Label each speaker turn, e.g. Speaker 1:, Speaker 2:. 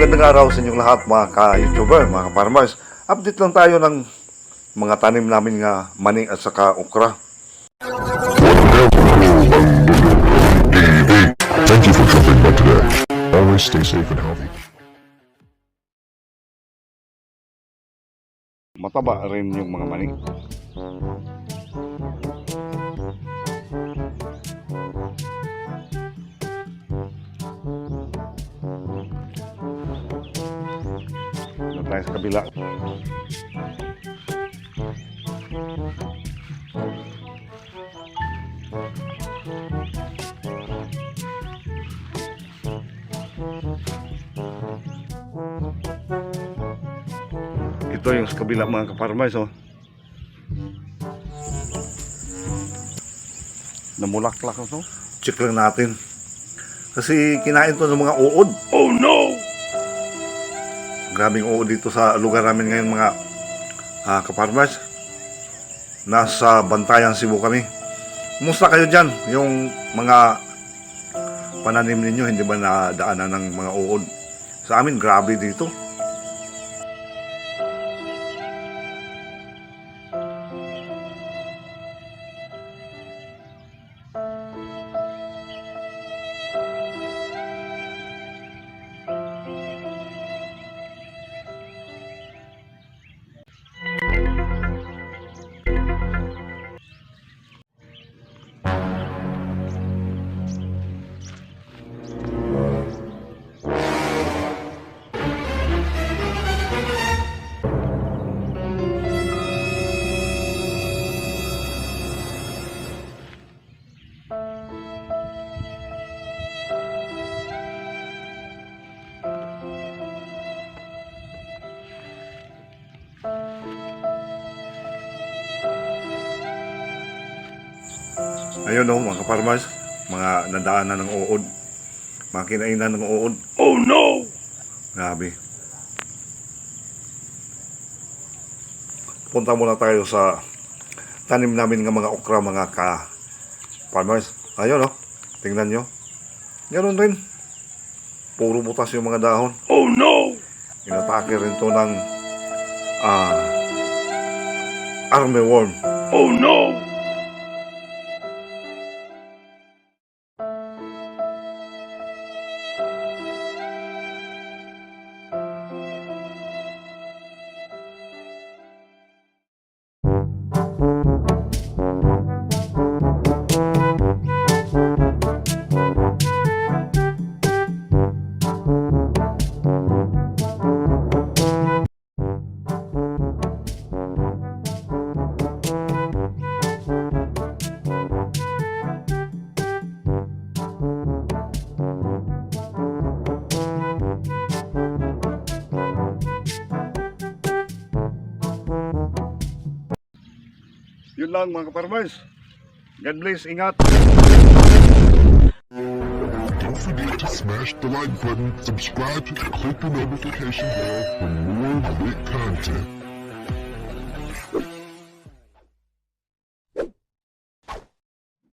Speaker 1: Magandang araw sa inyong lahat mga ka-YouTuber, mga ka-farmers. Update lang tayo ng mga tanim namin nga maning at saka okra.
Speaker 2: Thank you for dropping by today. Always stay safe and healthy.
Speaker 1: Mataba rin yung mga maning. Tayo sa kabila. Ito yung sa kabila mga kaparmers oh. Namulaklak na to. Check lang natin. Kasi kinain to ng mga uod. Oh no! Grabing uod dito sa lugar namin ngayon mga ah, kaparmers. Nasa Bantayan, Cebu kami. Kumusta kayo dyan? Yung mga pananim ninyo, hindi ba nadaanan ng mga uod? Sa amin, grabe dito. Ayun o, mga kaparmers, mga nadaanan ng uod. Mga kinainan ng uod. Oh no! Grabe. Punta muna tayo sa tanim namin ng mga okra, mga ka-farmers. Ayun o, tingnan nyo. Ganun rin. Puro butas yung mga dahon. Oh no! Inatake rin to ng ah, armyworm. Oh no! Yun lang mga kaparmers. God bless, ingat.
Speaker 2: Don't forget to smash the like button, subscribe, and click the notification bell for more great content.